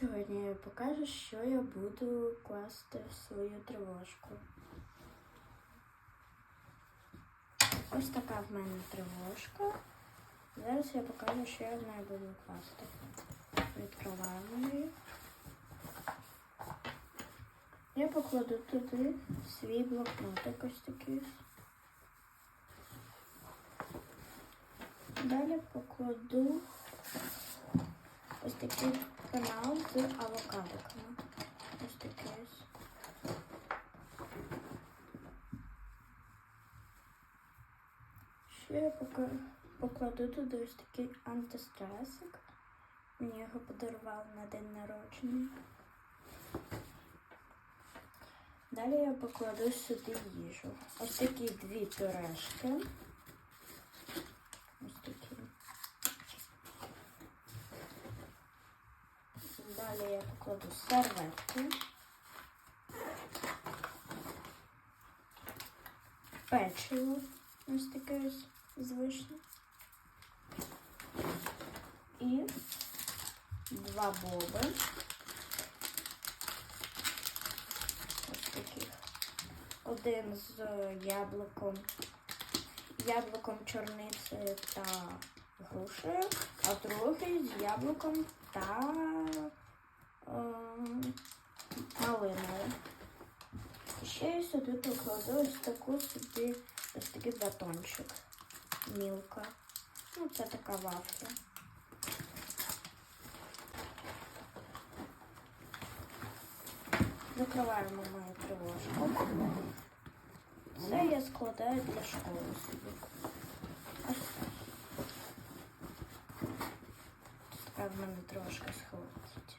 Сьогодні я покажу, що я буду класти в свою тривожку. Ось така в мене тривожка. Зараз я покажу, що я в неї буду класти. Відкриваємо її. Я покладу туди свій блокнотик ось такий. Далі покладу ось такий канал з авокадиками. Ось такий ось. Ще я покладу туди ось такий антистресик. Мені його подарували на день народження. Далі я покладу сюди їжу. Ось такі дві пюрешки. Ось такі. Далі я покладу серветки. Печиво. Ось таке ось з вишні. І два боби. Ось таких. Один з яблуком, яблуком чорниці та грушею, а другий з яблуком та І ще я сюди покладу ось таку собі, ось такий батончик. Мілка. Ну, це така вафля. Закриваємо мою тривожку. Це я складаю для школи собі. Ось так. Така в мене трошки схватить.